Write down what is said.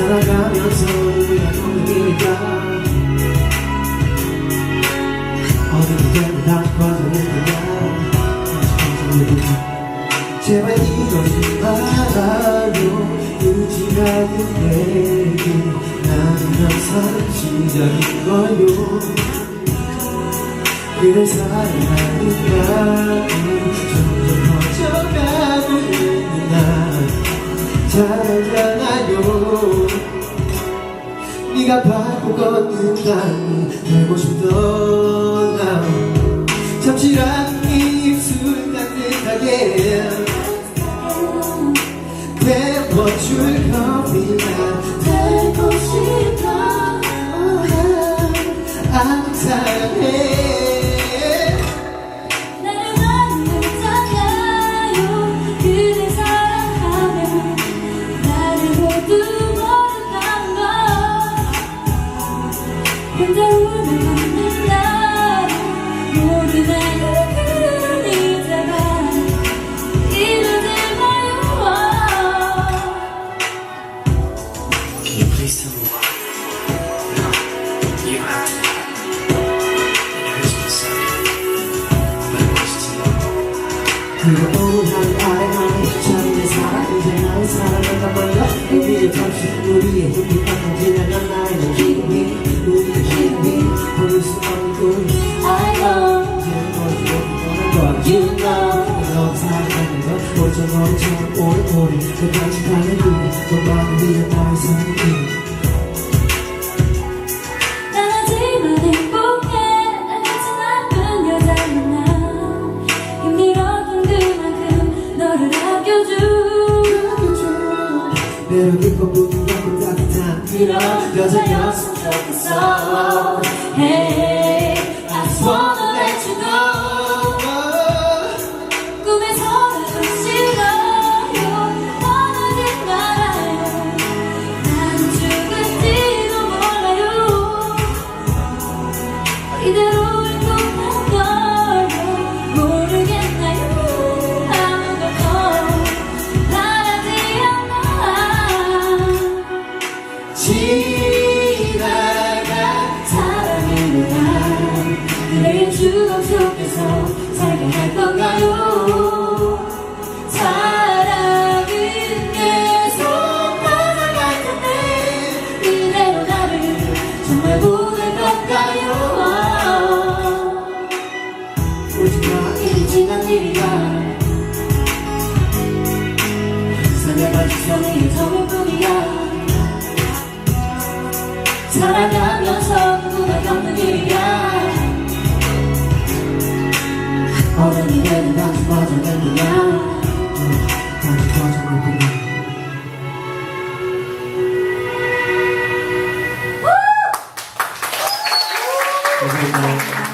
살아가면서 우리가 꿈이니까 어디든 다 꺼져있는 날 제발 이러지 말아요. 않는 내게 나는 항상 시작인 거요. 그래 사랑하니까 점점 커져가고 있는 날잘 알 네가 밟고 걷는 날 되고 싶던 나 잠시라도 네 입술 따뜻하게 데워줄 겁니다 되고 싶어. 아직 사랑해 그리고 한 아래 안에 참내 사랑 이제 나의 사랑을 담아요 우리의 잠시 우리의 힘이 방금 지나간 나의 힘이 우리의 힘이 보일 수 없는 꿈 I know 걸 you. know 너 사랑하는 건 어쩜 너처럼 오래오래 그 간직하는 그또 마음 위에 나의 삶 내려 깊어 부드럽고 따뜻한 그런 여자였으면 좋겠어 Hey I just wanna let you know 이대로 행복한 걸 그녀가 주성이 서울뿐이야. 살아가면서 꿈을 겪는 길이야. 어른이 되는 나도 빠져간 거야 나도 빠져간 거야. 감사합니다.